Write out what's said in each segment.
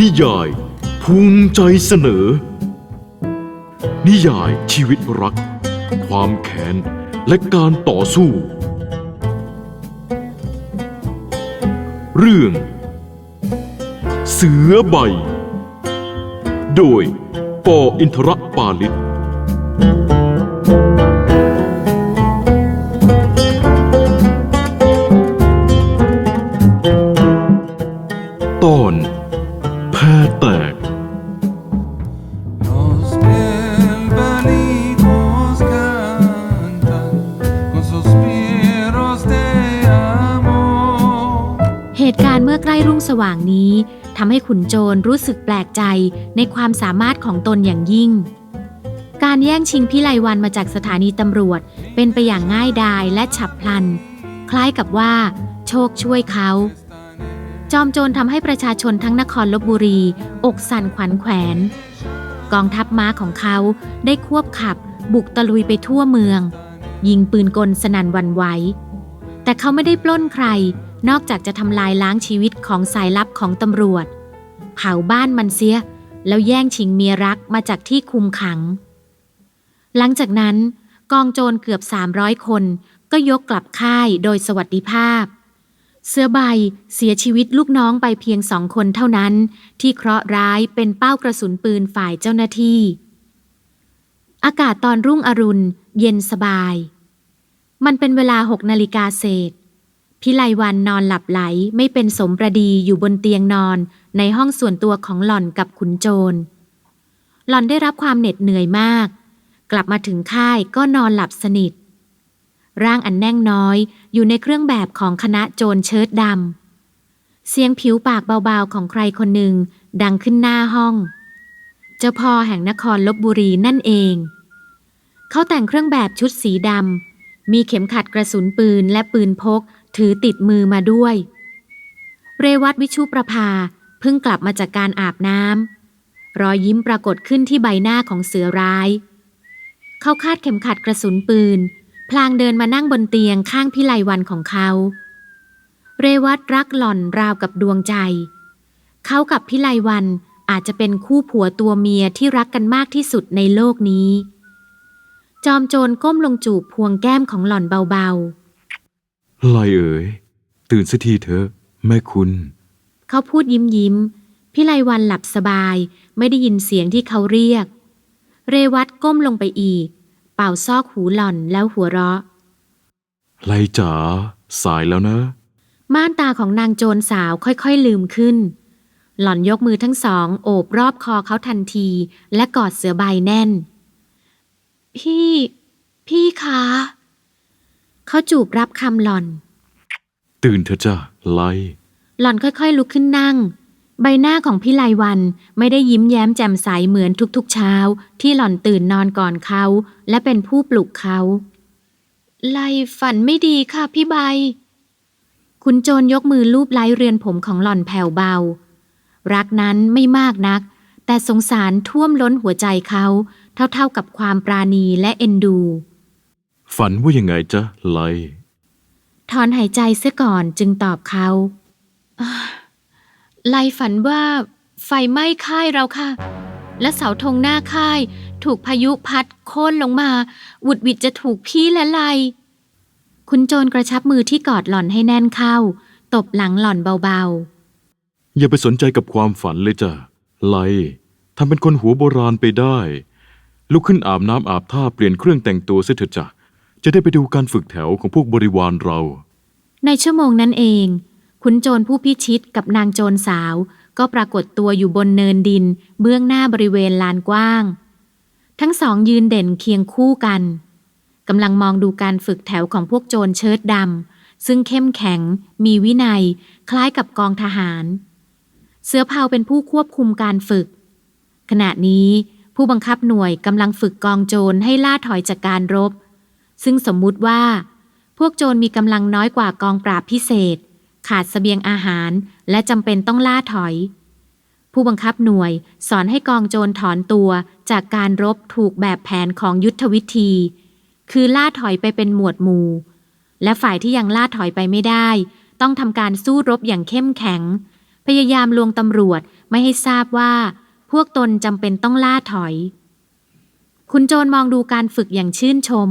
นิยาย ภูมิใจเสนอ นิยายชีวิตรัก ความแค้น และการต่อสู้ เรื่อง เสือใบ โดยปออินทรปาลิต ให้รุ่งสว่างนี้ทำให้ขุนโจรรู้สึกแปลกใจในความสามารถของตนอย่างยิ่ง การแย่งชิงพิไลวันมาจากสถานีตำรวจ เป็นไปอย่างง่ายดายและฉับพลัน คล้ายกับว่า โชคช่วยเขา จอมโจรทำให้ประชาชนทั้งนครลบบุรี อกสั่นขวัญแขวน กองทัพม้าของเขาได้ควบขับ บุกตะลุยไปทั่วเมือง ยิงปืนกลสนั่นวันไหวแต่เขาไม่ได้ปล้นใคร นอกจากจะทำลายล้างชีวิตของสายลับของตำรวจ เผาบ้านมันเสีย แล้วแย่งชิงเมียรักมาจากที่คุมขัง หลังจากนั้น กองโจรเกือบ 300 คนก็ยกกลับค่ายโดยสวัสดิภาพ เสื้อใบเสียชีวิตลูกน้องไปเพียงสองคนเท่านั้น ที่เคราะห์ร้ายเป็นเป้ากระสุนปืนฝ่ายเจ้าหน้าที่ อากาศตอนรุ่งอรุณ เย็นสบาย มันเป็นเวลาหกนาฬิกาเศษ พิไลวันนอนหลับไหลไม่เป็นสมประดีอยู่บนเตียงนอนในห้องส่วนตัวของหล่อนกับขุนโจร หล่อนได้รับความเหน็ดเหนื่อยมาก กลับมาถึงค่ายก็นอนหลับสนิท ร่างอันแน่งน้อยอยู่ในเครื่องแบบของคณะโจรเชิ้ตดำ เสียงผิวปากเบาๆของใครคนหนึ่งดังขึ้นหน้าห้อง เจ้าพ่อแห่งนครลบบุรีนั่นเอง เขาแต่งเครื่องแบบชุดสีดำมีเข็มขัดกระสุนปืนและปืนพก ถือติดมือมาด้วย เรวัตวิชุประภาเพิ่งกลับมาจากการอาบน้ำรอยยิ้มปรากฏขึ้นที่ใบหน้าของเสือร้าย เขาคาดเข็มขัดกระสุนปืน พลางเดินมานั่งบนเตียงข้างพิไลวันของเขา เรวัตรักหล่อนราวกับดวงใจ เขากับพิไลวันอาจจะเป็นคู่ผัวตัวเมียที่รักกันมากที่สุดในโลกนี้ จอมโจรก้มลงจูบพวงแก้มของหล่อนเบาๆ ไลเอ๋ย ตื่นสักทีเถอะ แม่คุณ เขาพูดยิ้มยิ้ม พิไลวันหลับสบาย ไม่ได้ยินเสียงที่เขาเรียก เรวัตก้มลงไปอีก เป่าซอกหูหล่อนแล้วหัวเราะ ไลจ๋าสายแล้วนะ ม่านตาของนางโจรสาวค่อยๆลืมขึ้น หล่อนยกมือทั้งสองโอบรอบคอเขาทันที และกอดเสือใบแน่น พี่ พี่คะ เขาจูบรับคำหล่อน ตื่นเถอะจ้ะไล หล่อนค่อยๆลุกขึ้นนั่ง ใบหน้าของพี่ไลวันไม่ได้ยิ้มแย้มแจ่มใสเหมือนทุกๆเช้า ที่หล่อนตื่นนอนก่อนเขา และเป็นผู้ปลุกเขา ไลฝันไม่ดีค่ะพี่ใบ คุณโจรยกมือลูบไล้เรือนผมของหล่อนแผ่วเบา รักนั้นไม่มากนัก แต่สงสารท่วมล้นหัวใจเขา เท่าๆกับความปราณีและเอ็นดู ฝันว่ายังไงจ๊ะไลถอนหายใจเสียก่อนจึงตอบเขาอ่าไลฝันว่าไฟไหม้ค่ายเราค่ะ และเสาธงหน้าค่าย ถูกพายุพัดโค่นลงมาหวุดหวิดจะถูกพี่และไล คุณโจรกระชับมือที่กอดหล่อนให้แน่นเข้า ตบหลังหล่อนเบาอย่าไปสนใจกับความฝันเลยจ้ะไลทำเป็นคนหัวโบราณไปได้ ลุกขึ้นอาบน้ำอาบท่าเปลี่ยนเครื่องแต่งตัวเสียเถอะจ้ะ จะได้ไปดูการฝึกแถวของพวกบริวารเรา ในชั่วโมงนั้นเองคุณโจรผู้พิชิตกับนางโจรสาว ก็ปรากฏตัวอยู่บนเนินดิน เบื้องหน้าบริเวณลานกว้าง ทั้งสองยืนเด่นเคียงคู่กันกำลังมองดูการฝึกแถวของพวกโจรเชิ้ตดำซึ่งเข้มแข็ง มีวินัย คล้ายกับกองทหาร เสือเผาเป็นผู้ควบคุมการฝึก ขณะนี้ผู้บังคับหน่วยกำลังฝึกกองโจรให้ล่าถอยจากการรบ ซึ่งสมมุติว่า พวกโจรมีกำลังน้อยกว่ากองปราบพิเศษ ขาดเสบียงอาหารและจำเป็นต้องล่าถอย ผู้บังคับหน่วยสอนให้กองโจรถอนตัวจากการรบถูกแบบแผนของยุทธวิธี คือล่าถอยไปเป็นหมวดหมู่ และฝ่ายที่ยังล่าถอยไปไม่ได้ ต้องทำการสู้รบอย่างเข้มแข็ง พยายามลวงตำรวจไม่ให้ทราบว่า พวกตนจำเป็นต้องล่าถอย คุณโจรมองดูการฝึกอย่างชื่นชม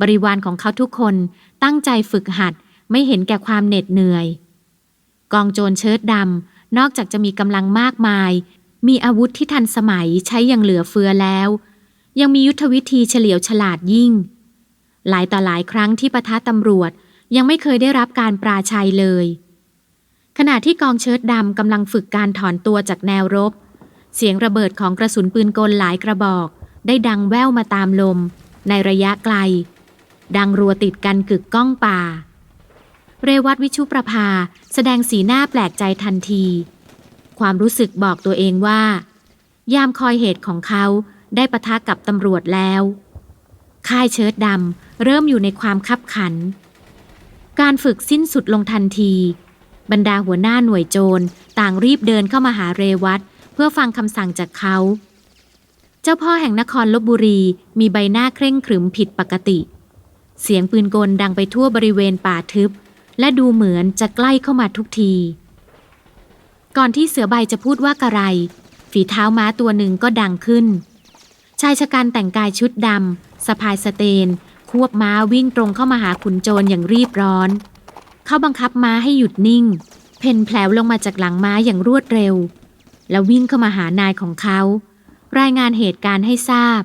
บริวารของเขาทุกคนตั้งใจฝึกหัดไม่เห็นแก่ความเหน็ดเหนื่อย กองโจรเชิ้ตดำนอกจากจะมีกำลังมากมาย มีอาวุธที่ทันสมัยใช้อย่างเหลือเฟือแล้ว ยังมียุทธวิธีเฉลียวฉลาดยิ่ง หลายต่อหลายครั้งที่ประทะตำรวจยังไม่เคยได้รับการปราชัยเลย ขณะที่กองเชิ้ตดำกำลังฝึกการถอนตัวจากแนวรบ เสียงระเบิดของกระสุนปืนกลหลายกระบอก ได้ดังแว่วมาตามลม ในระยะไกล ดังรัวติดกันกึกก้องป่า เรวัตวิชุประภาแสดงสีหน้าแปลกใจทันที ความรู้สึกบอกตัวเองว่า ยามคอยเหตุของเขาได้ปะทะกับตำรวจแล้ว ค่ายเชิ้ตดำเริ่มอยู่ในความคับขัน การฝึกสิ้นสุดลงทันที บรรดาหัวหน้าหน่วยโจรต่างรีบเดินเข้ามาหาเรวัตเพื่อฟังคำสั่งจากเขา เจ้าพ่อแห่งนครลบบุรีมีใบหน้าเคร่งขรึมผิดปกติเเสียงปืนกลดังไปทั่วบริเวณป่าทึบ และดูเหมือนจะใกล้เข้ามาทุกที ก่อนที่เสือใบจะพูดว่ากระไร ฝีเท้าม้าตัวหนึ่งก็ดังขึ้น ชายชะกันแต่งกายชุดดำสะพายสเตน ควบม้าวิ่งตรงเข้ามาหาขุนโจรอย่างรีบร้อน เขาบังคับม้าให้หยุดนิ่ง เพนแผลวลงมาจากหลังม้าอย่างรวดเร็ว แล้ววิ่งเข้ามาหานายของเขา รายงานเหตุการณ์ให้ทราบ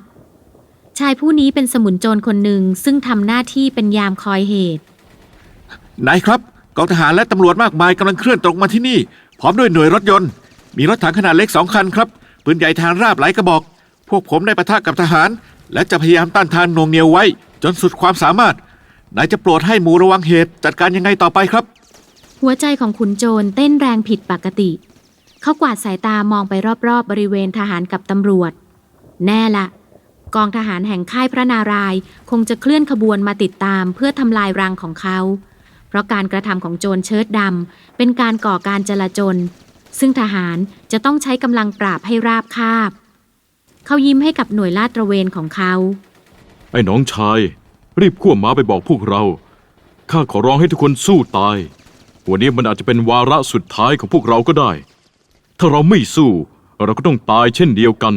ชายผู้นี้เป็นสมุนโจรคนหนึ่งซึ่งทำหน้าที่เป็นยามคอยเหตุ นายครับกองทหารและตำรวจมากมายกำลังเคลื่อนตรงมาที่นี่ พร้อมด้วยหน่วยรถยนต์ มีรถถังขนาดเล็กสองคันครับปืนใหญ่ทางราบหลายกระบอก พวกผมได้ปะทะกับทหาร และจะพยายามต้านทานหน่วงเหนียวไว้ จนสุดความสามารถนายจะโปรดให้หมู่ระวังเหตุ จัดการยังไงต่อไปครับ หัวใจของขุนโจรเต้นแรงผิดปกติ เขากวาดสายตามองไปรอบๆบริเวณทหารกับตำรวจ แน่ละ กองทหารแห่งค่ายพระนารายคงจะเคลื่อนขบวนมาติดตามเพื่อทำลายรังของเขา เพราะการกระทำของโจรเชิ้ตดำเป็นการก่อการจลาจล ซึ่งทหารจะต้องใช้กำลังปราบให้ราบคาบ เขายิ้มให้กับหน่วยลาดตระเวนของเขา ไอ้น้องชาย รีบขั้วม้าไปบอกพวกเรา ข้าขอร้องให้ทุกคนสู้ตาย วันนี้มันอาจจะเป็นวาระสุดท้ายของพวกเราก็ได้ ถ้าเราไม่สู้ เราก็ต้องตายเช่นเดียวกัน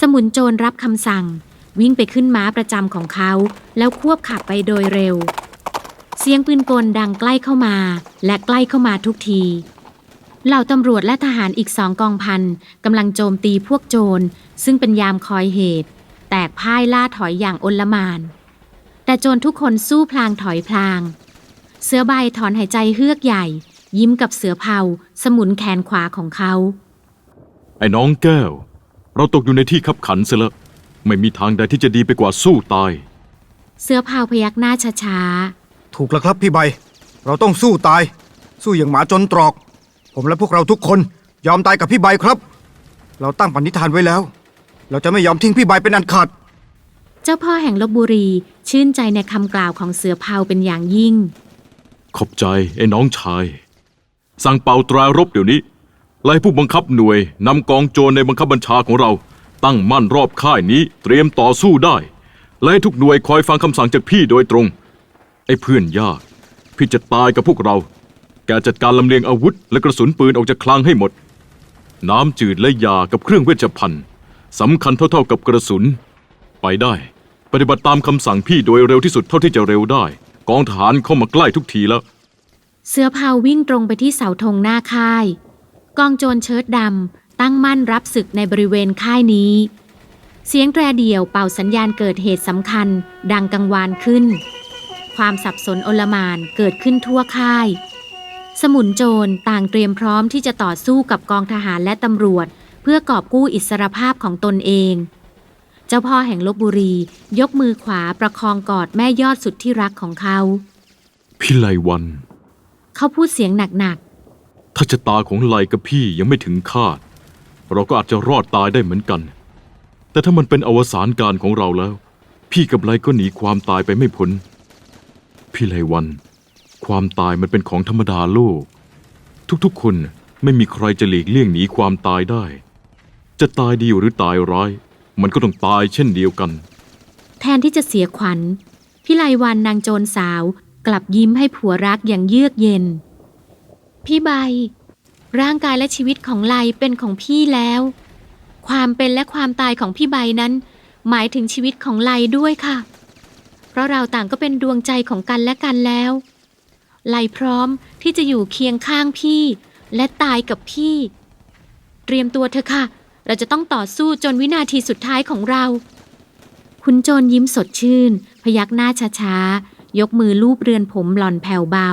สมุนโจรรับคำสั่ง วิ่งไปขึ้นม้าประจำของเขา แล้วควบขับไปโดยเร็ว เสียงปืนกลดังใกล้เข้ามา และใกล้เข้ามาทุกทีเหล่าตำรวจและทหารอีกสองกองพันกำลังโจมตีพวกโจร ซึ่งเป็นยามคอยเหตุ แตกพ่ายล่าถอยอย่างอนลมาน แต่โจรทุกคนสู้พลางถอยพลาง เสือใบถอนหายใจเฮือกใหญ่ ยิ้มกับเสือเผาสมุนแขนขวาของเขา ไอ้น้องแก้ว เราตกอยู่ในที่ขับขันเสียแล้วไม่มีทางใดที่จะดีไปกว่าสู้ตาย เสือเผาพยักหน้าช้าๆถูกแล้วครับพี่ใบ เราต้องสู้ตาย สู้อย่างหมาจนตรอก ผมและพวกเราทุกคนยอมตายกับพี่ใบครับ เราตั้งปณิธานไว้แล้ว เราจะไม่ยอมทิ้งพี่ใบเป็นอันขาดเจ้าพ่อแห่งลบบุรีชื่นใจในคำกล่าวของเสือเผาเป็นอย่างยิ่ง ขอบใจไอ้น้องชาย สั่งเป่าตรารบเดี๋ยวนี้ ไล่ผู้บังคับหน่วยนำกองโจรในบังคับบัญชาของเรา ตั้งมั่นรอบค่ายนี้เตรียมต่อสู้ได้และให้ทุกหน่วยคอยฟังคำสั่งจากพี่โดยตรง ไอ้เพื่อนยากพี่จะตายกับพวกเรา แกจัดการลำเลียงอาวุธ และกระสุนปืนออกจากคลังให้หมด น้ำจืดและยากับเครื่องเวชภัณฑ์สำคัญเท่าๆกับกระสุน ไปได้ ปฏิบัติตามคำสั่งพี่โดยเร็วที่สุดเท่าที่จะเร็วได้ กองทหารเข้ามาใกล้ทุกทีแล้ว เสือเผาวิ่งตรงไปที่เสาธงหน้าค่าย กองโจรเชิ้ตดำตั้งมั่นรับศึกในบริเวณค่ายนี้ เสียงแตรเดี่ยวเป่าสัญญาณเกิดเหตุสำคัญ ดังกังวานขึ้น ความสับสนโอลหมานเกิดขึ้นทั่วค่าย สมุนโจรต่างเตรียมพร้อมที่จะต่อสู้กับกองทหารและตำรวจ เพื่อกอบกู้อิสรภาพของตนเอง เจ้าพ่อแห่งลบบุรี ยกมือขวาประคองกอดแม่ยอดสุดที่รักของเขา พิไลวัน เขาพูดเสียงหนัก ถ้าชะตาของไลกับพี่ยังไม่ถึงคาด เราก็อาจจะรอดตายได้เหมือนกัน แต่ถ้ามันเป็นอวสานการของเราแล้ว พี่กับไลก็หนีความตายไปไม่พ้น พี่ไลวัน ความตายมันเป็นของธรรมดาโลก ทุกๆคนไม่มีใครจะหลีกเลี่ยงหนีความตายได้ จะตายดีหรือตายร้าย มันก็ต้องตายเช่นเดียวกัน แทนที่จะเสียขวัญ พี่ไลวันนางโจรสาว กลับยิ้มให้ผัวรักอย่างเยือกเย็น พี่ใบ ร่างกายและชีวิตของไลเป็นของพี่แล้ว ความเป็นและความตายของพี่ใบนั้น หมายถึงชีวิตของไลด้วยค่ะ เพราะเราต่างก็เป็นดวงใจของกันและกันแล้ว ไลพร้อมที่จะอยู่เคียงข้างพี่ และตายกับพี่ เตรียมตัวเถอะค่ะ เราจะต้องต่อสู้จนวินาทีสุดท้ายของเรา คุณโจรยิ้มสดชื่น พยักหน้าช้าๆยกมือลูบเรือนผมหล่อนแผ่วเบา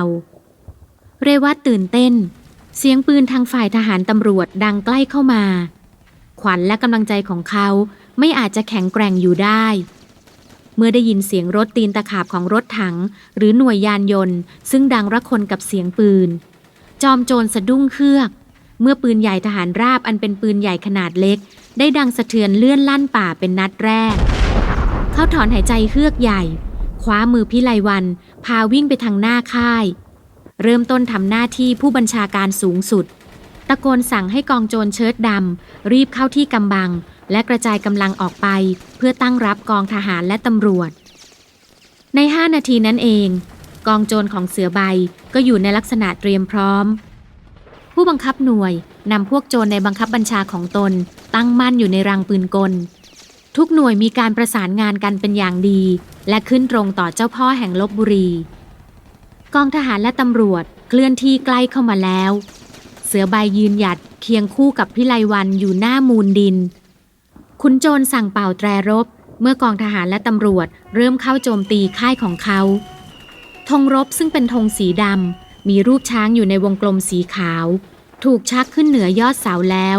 เรวัตตื่นเต้น เสียงปืนทางฝ่ายทหารตำรวจดังใกล้เข้ามา ขวัญและกำลังใจของเขาไม่อาจจะแข็งแกร่งอยู่ได้ เมื่อได้ยินเสียงรถตีนตะขาบของรถถัง หรือหน่วยยานยนต์ ซึ่งดังระคนกับเสียงปืน จอมโจรสะดุ้งเครือก เมื่อปืนใหญ่ทหารราบอันเป็นปืนใหญ่ขนาดเล็ก ได้ดังสะเทือนเลื่อนลั่นป่าเป็นนัดแรก เขาถอนหายใจเฮือกใหญ่คว้ามือพิไลวัน พาวิ่งไปทางหน้าค่าย เริ่มต้นทำหน้าที่ผู้บัญชาการสูงสุด ตะโกนสั่งให้กองโจรเชิดดำรีบเข้าที่กำบัง และกระจายกำลังออกไป เพื่อตั้งรับกองทหารและตำรวจ ในห้านาทีนั้นเอง กองโจรของเสือใบก็อยู่ในลักษณะเตรียมพร้อม ผู้บังคับหน่วยนำพวกโจรในบังคับบัญชาของตน ตั้งมั่นอยู่ในรังปืนกล ทุกหน่วยมีการประสานงานกันเป็นอย่างดี และขึ้นตรงต่อเจ้าพ่อแห่งลบบุรี กองทหารและตำรวจเคลื่อนที่ใกล้เข้ามาแล้ว เสือใบยืนหยัดเคียงคู่กับพิไลวันอยู่หน้ามูลดิน ขุนโจรสั่งเป่าแตรรบ เมื่อกองทหารและตำรวจเริ่มเข้าโจมตีค่ายของเขาธงรบซึ่งเป็นธงสีดำมีรูปช้างอยู่ในวงกลมสีขาว ถูกชักขึ้นเหนือยอดเสาแล้ว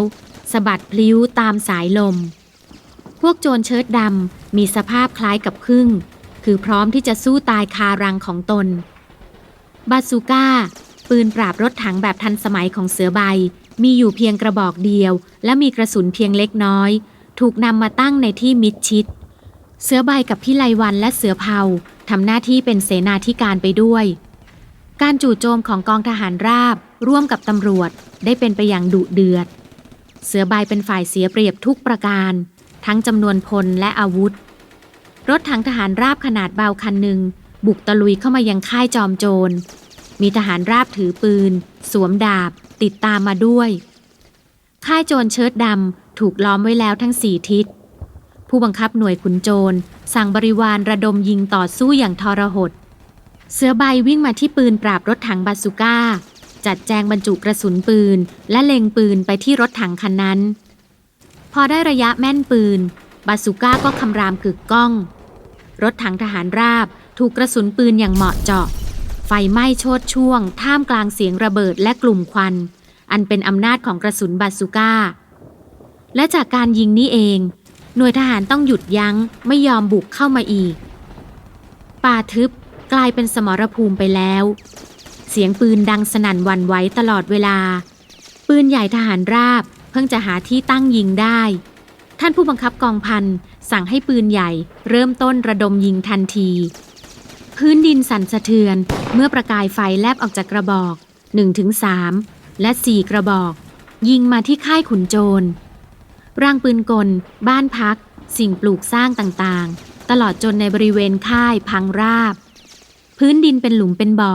สะบัดพลิ้วตามสายลม พวกโจรเชิ้ตดำมีสภาพคล้ายกับพึ่ง คือพร้อมที่จะสู้ตายคารังของตน บาซูก้า ปืนปราบรถถังแบบทันสมัยของเสือใบ มีอยู่เพียงกระบอกเดียว และมีกระสุนเพียงเล็กน้อย ถูกนำมาตั้งในที่มิดชิด เสือใบกับพี่ไลวันและเสือเผาทำหน้าที่เป็นเสนาธิการไปด้วย การจู่โจมของกองทหารราบ ร่วมกับตำรวจได้เป็นไปอย่างดุเดือด เสือใบเป็นฝ่ายเสียเปรียบทุกประการ ทั้งจำนวนพลและอาวุธ รถถังทหารราบขนาดเบาคันหนึ่ง บุกตะลุยเข้ามายังค่ายจอมโจร มีทหารราบถือปืน สวมดาบ ติดตามมาด้วย ค่ายโจรเชิดดำถูกล้อมไว้แล้วทั้งสี่ทิศ ผู้บังคับหน่วยขุนโจร สั่งบริวารระดมยิงต่อสู้อย่างทรหด เสือใบวิ่งมาที่ปืนปราบรถถังบาซูก้า จัดแจงบรรจุกระสุนปืน และเล็งปืนไปที่รถถังคันนั้น พอได้ระยะแม่นปืนบาซูก้าก็คำรามกึกก้อง รถถังทหารราบ ถูกกระสุนปืนอย่างเหมาะเจาะ ไฟไหม้โชดช่วง ท่ามกลางเสียงระเบิดและกลุ่มควัน อันเป็นอำนาจของกระสุนบาซูก้า และจากการยิงนี้เอง หน่วยทหารต้องหยุดยั้งไม่ยอมบุกเข้ามาอีก ป่าทึบกลายเป็นสมรภูมิไปแล้ว เสียงปืนดังสนั่นวันไหวตลอดเวลา ปืนใหญ่ทหารราบ เพิ่งจะหาที่ตั้งยิงได้ ท่านผู้บังคับกองพันสั่งให้ปืนใหญ่ เริ่มต้นระดมยิงทันที พื้นดินสั่นสะเทือน เมื่อประกายไฟแลบออกจากกระบอก 1-3 และ 4 กระบอก ยิงมาที่ค่ายขุนโจรร่างปืนกล บ้านพัก สิ่งปลูกสร้างต่างๆ ตลอดจนในบริเวณค่ายพังราบ พื้นดินเป็นหลุมเป็นบ่อ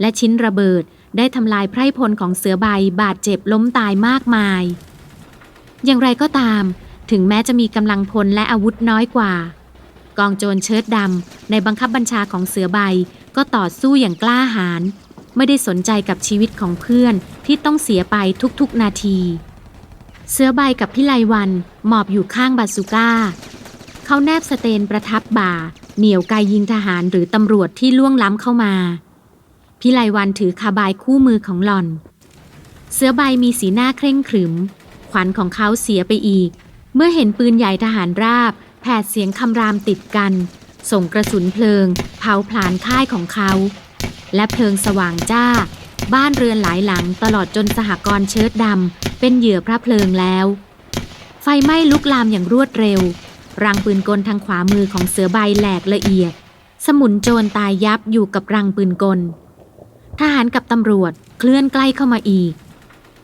และชิ้นระเบิดได้ทำลายไพร่พลของเสือใบบาดเจ็บล้มตายมากมาย อย่างไรก็ตาม ถึงแม้จะมีกำลังพลและอาวุธน้อยกว่า กองโจรเชิดดำในบังคับบัญชาของเสือใบก็ต่อสู้อย่างกล้าหาญไม่ได้สนใจกับชีวิตของเพื่อนที่ต้องเสียไปทุกๆนาที เสือใบกับพิไลวันหมอบอยู่ข้างบาซูก้า เขาแนบสเตนประทับบ่า เหนี่ยวไกยิงทหารหรือตำรวจที่ล่วงล้ำเข้ามา พิไลวันถือคาบายคู่มือของหล่อน เสือใบมีสีหน้าเคร่งขรึม ขวัญของเขาเสียไปอีก เมื่อเห็นปืนใหญ่ทหารราบ แผดเสียงคำรามติดกัน ส่งกระสุนเพลิง เผาผลาญค่ายของเขา และเพลิงสว่างจ้า บ้านเรือนหลายหลังตลอดจนสหกรณ์เชิดดำเป็นเหยื่อพระเพลิงแล้ว ไฟไหม้ลุกลามอย่างรวดเร็ว รังปืนกลทางขวามือของเสือใบแหลกละเอียด สมุนโจรตายยับอยู่กับรังปืนกล ทหารกับตำรวจเคลื่อนใกล้เข้ามาอีก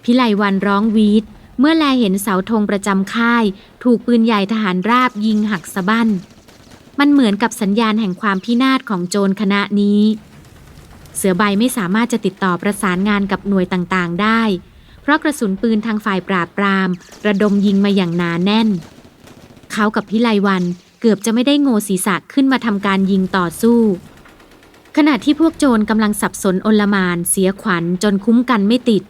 พิไลวันร้องวีด เมื่อแลเห็นเสาธงประจำค่าย ถูกปืนใหญ่ทหารราบยิงหักสะบั้น มันเหมือนกับสัญญาณแห่งความพินาศของโจรคณะนี้ เสือใบไม่สามารถจะติดต่อประสานงานกับหน่วยต่างๆ ได้ เพราะกระสุนปืนทางฝ่ายปราบปราม ระดมยิงมาอย่างหนาแน่น เขากับพิไลวันเกือบจะไม่ได้โงศีรษะขึ้นมาทำการยิงต่อสู้ ขณะที่พวกโจรกำลังสับสนอนลมานเสียขวัญจนคุ้มกันไม่ติด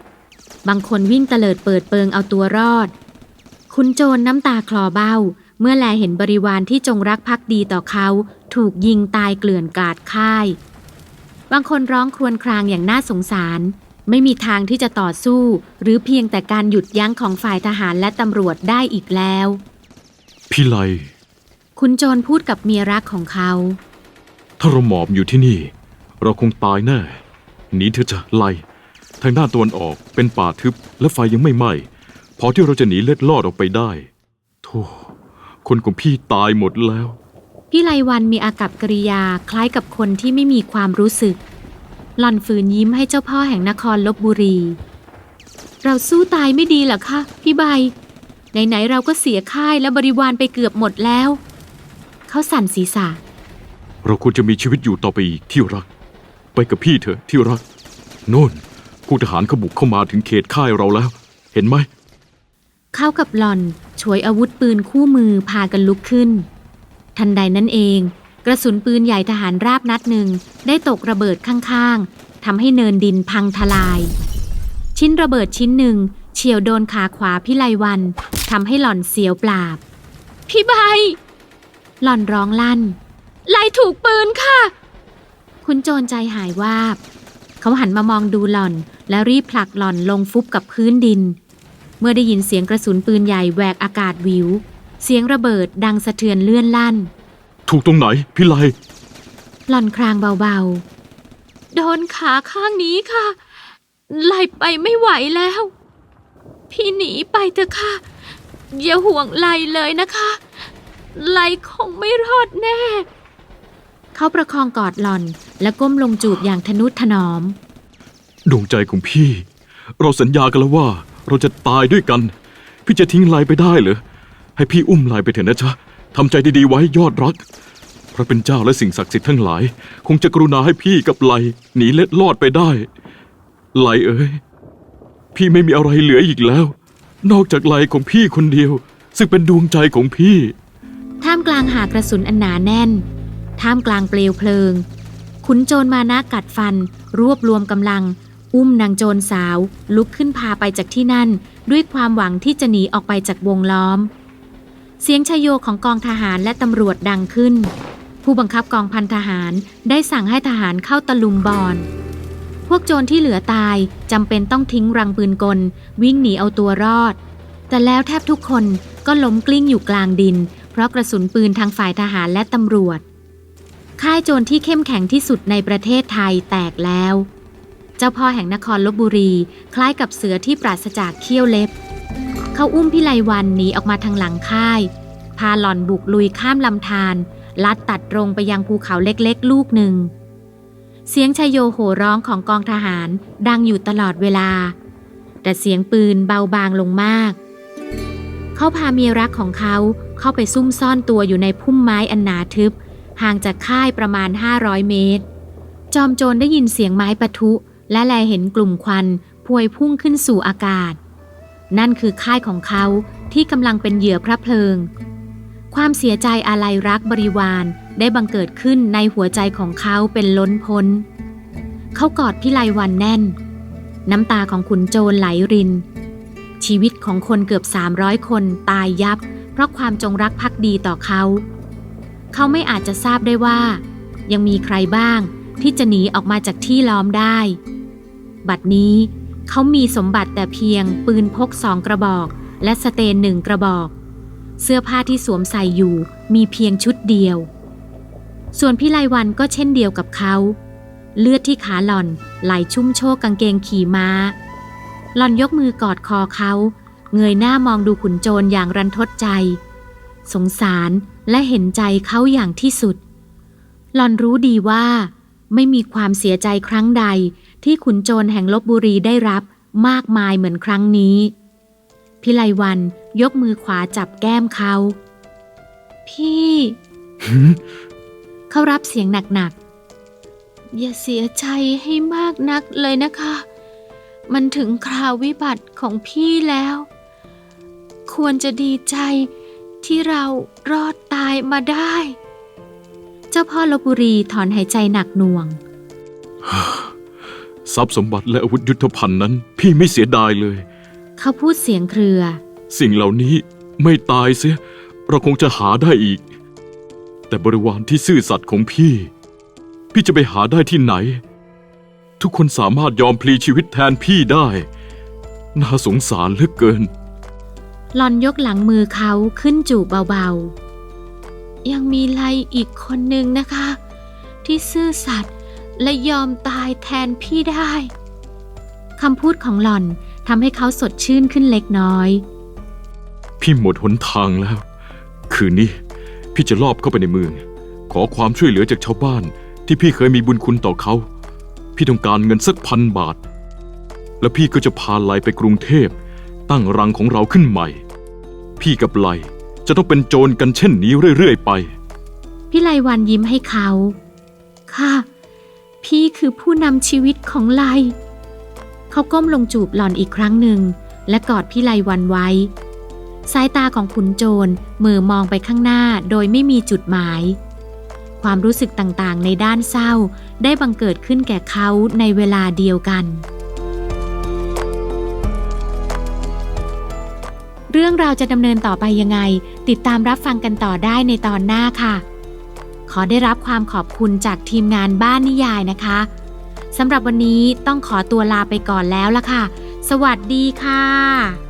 บางคนวิ่งเตลิดเปิดเปิงเอาตัวรอด คุณโจรน้ำตาคลอเบ้า เมื่อแลเห็นบริวารที่จงรักภักดีต่อเขา ถูกยิงตายเกลื่อนกาดค่าย บางคนร้องครวญครางอย่างน่าสงสาร ไม่มีทางที่จะต่อสู้ หรือเพียงแต่การหยุดยั้งของฝ่ายทหารและตำรวจได้อีกแล้ว พี่ไล คุณโจรพูดกับเมียรักของเขา ถ้าเราหมอบอยู่ที่นี่ เราคงตายแน่หนีเถอะจะไล ทางด้านตะวันออกเป็นป่าทึบและไฟยังไม่ไหม้พอที่เราจะหนีเล็ดลอดออกไปได้โธ่คนของพี่ตายหมดแล้ว พี่ไลวันมีอากับกริยาคล้ายกับคนที่ไม่มีความรู้สึก หล่อนฝืนยิ้มให้เจ้าพ่อแห่งนครลบบุรี เราสู้ตายไม่ดีเหรอคะพี่ใบไหนๆเราก็เสียค่ายและบริวารไปเกือบหมดแล้ว เขาสั่นศีรษะ เราควรจะมีชีวิตอยู่ต่อไปอีกที่รัก ไปกับพี่เถอะที่รัก โน่น ผู้ทหารเขาบุกเข้ามาถึงเขตค่ายเราแล้ว เห็นไหม เข้ากับหล่อนฉวยอาวุธปืนคู่มือพากันลุกขึ้น ทันใดนั้นเอง กระสุนปืนใหญ่ทหารราบนัดหนึ่งได้ตกระเบิดข้างๆทำให้เนินดินพังทลาย ชิ้นระเบิดชิ้นหนึ่งเฉียวโดนขาขวาพิไลวันทำให้หล่อนเสียวปราบ พี่ใบ หล่อนร้องลั่น ไล่ถูกปืนค่ะ คุณโจรใจหายวาบ เขาหันมามองดูหล่อน แล้วรีบผลักหล่อนลงฟุบกับพื้นดิน เมื่อได้ยินเสียงกระสุนปืนใหญ่แหวกอากาศวิว เสียงระเบิดดังสะเทือนเลื่อนลั่น ถูกตรงไหน พี่ไลหล่อนครางเบาๆ โดนขาข้างนี้ค่ะ ไล่ไปไม่ไหวแล้ว พี่หนีไปเถอะค่ะ อย่าห่วงไล่เลยนะคะ ไล่คงไม่รอดแน่ เขาประคองกอดหล่อนและก้มลงจูบอย่างทนุถนอม ดวงใจของพี่ เราสัญญากันแล้วว่าเราจะตายด้วยกัน พี่จะทิ้งไลไปได้เหรอ ให้พี่อุ้มไลไปเถอะนะจ๊ะทำใจดีๆไว้ยอดรัก พระเป็นเจ้าและสิ่งศักดิ์สิทธิ์ทั้งหลาย คงจะกรุณาให้พี่กับไลหนีเล็ดลอดไปได้ไลเอ้ยพี่ไม่มีอะไรเหลืออีกแล้ว นอกจากไลของพี่คนเดียว ซึ่งเป็นดวงใจของพี่ ท่ามกลางหากระสุนอันหนาแน่น ท่ามกลางเปลวเพลิง ขุนโจรมานะกัดฟัน รวบรวมกำลัง อุ้มนางโจรสาว ลุกขึ้นพาไปจากที่นั่น ด้วยความหวังที่จะหนีออกไปจากวงล้อม เสียงชโยของกองทหารและตำรวจดังขึ้น ผู้บังคับกองพันทหารได้สั่งให้ทหารเข้าตะลุมบอลพวกโจรที่เหลือตายจำเป็นต้องทิ้งรังปืนกล วิ่งหนีเอาตัวรอด แต่แล้วแทบทุกคนก็ล้มกลิ้งอยู่กลางดิน เพราะกระสุนปืนทางฝ่ายทหารและตำรวจ ค่ายโจรที่เข้มแข็งที่สุดในประเทศไทยแตกแล้ว เจ้าพ่อแห่งนครลบบุรี คล้ายกับเสือที่ปราศจากเขี้ยวเล็บ เขาอุ้มพิไลวันหนีออกมาทางหลังค่าย พาหล่อนบุกลุยข้ามลำธารลัดตัดตรงไปยังภูเขาเล็กๆ ลูกหนึ่ง เสียงชายโยโห่ร้องของกองทหารดังอยู่ตลอดเวลา แต่เสียงปืนเบาบางลงมาก เขาพาเมียรักของเขาเข้าไปซุ่มซ่อนตัวอยู่ในพุ่มไม้อันหนาทึบห่างจากค่ายประมาณ 500 เมตร จอมโจรได้ยินเสียงไม้ปะทุ และแลเห็นกลุ่มควันพวยพุ่งขึ้นสู่อากาศ นั่นคือค่ายของเขาที่กำลังเป็นเหยื่อพระเพลิง ความเสียใจอาลัยรักบริวารได้บังเกิดขึ้นในหัวใจของเขาเป็นล้นพ้น เขากอดพิไลวันแน่น น้ำตาของขุนโจรไหลริน ชีวิตของคนเกือบ 300 คนตายยับ เพราะความจงรักภักดีต่อเขา เขาไม่อาจจะทราบได้ว่า ยังมีใครบ้างที่จะหนีออกมาจากที่ล้อมได้ บัดนี้ เขามีสมบัติแต่เพียงปืนพกสองกระบอก และสเตนหนึ่งกระบอก เสื้อผ้าที่สวมใส่อยู่มีเพียงชุดเดียว ส่วนพี่ไลวันก็เช่นเดียวกับเขา เลือดที่ขาหล่อนไหลชุ่มโชกกางเกงขี่ม้า หล่อนยกมือกอดคอเขา เงยหน้ามองดูขุนโจรอย่างรันทดใจ สงสารและเห็นใจเขาอย่างที่สุด หล่อนรู้ดีว่าไม่มีความเสียใจครั้งใด ที่ขุนโจรแห่งลบบุรีได้รับมากมายเหมือนครั้งนี้ พิไลวันยกมือขวาจับแก้มเขา พี่เขารับเสียงหนักๆ อย่าเสียใจให้มากนักเลยนะคะ มันถึงคราววิบัติของพี่แล้ว ควรจะดีใจที่เรารอดตายมาได้ เจ้าพ่อลบบุรีถอนหายใจหนักหน่วง ทรัพย์สมบัติและอาวุธยุทโธภัณฑ์นั้น พี่ไม่เสียดายเลย เขาพูดเสียงเครือ สิ่งเหล่านี้ไม่ตายเสีย เราคงจะหาได้อีก แต่บริวารที่ซื่อสัตย์ของพี่ พี่จะไปหาได้ที่ไหน ทุกคนสามารถยอมพลีชีวิตแทนพี่ได้ น่าสงสารเหลือเกิน หลอนยกหลังมือเขาขึ้นจูบเบาๆ ยังมีไลอีกคนนึงนะคะ ที่ซื่อสัตย์ และยอมตายแทนพี่ได้คำพูดของหล่อนทำให้เขาสดชื่นขึ้นเล็กน้อย พี่หมดหนทางแล้ว คืนนี้พี่จะลอบเข้าไปในเมือง ขอความช่วยเหลือจากชาวบ้าน ที่พี่เคยมีบุญคุณต่อเขา พี่ต้องการเงินสักพันบาท แล้วพี่ก็จะพาไลไปกรุงเทพ ตั้งรังของเราขึ้นใหม่ พี่กับไลจะต้องเป็นโจรกันเช่นนี้เรื่อยๆไป พี่ไลวันยิ้มให้เขา ค่ะ พี่คือผู้นำชีวิตของไลเขาก้มลงจูบหล่อนอีกครั้งหนึ่ง และกอดพี่ไลวันไว้ สายตาของขุนโจรมือมองไปข้างหน้าโดยไม่มีจุดหมาย ความรู้สึกต่างๆ ในด้านเศร้าได้บังเกิดขึ้นแก่เขาในเวลาเดียวกัน เรื่องราวจะดำเนินต่อไปยังไง ติดตามรับฟังกันต่อได้ในตอนหน้าค่ะ ขอได้รับความขอบคุณจากทีมงานบ้านนิยายนะคะสำหรับวันนี้ต้องขอตัวลาไปก่อนแล้วละค่ะ สวัสดีค่ะ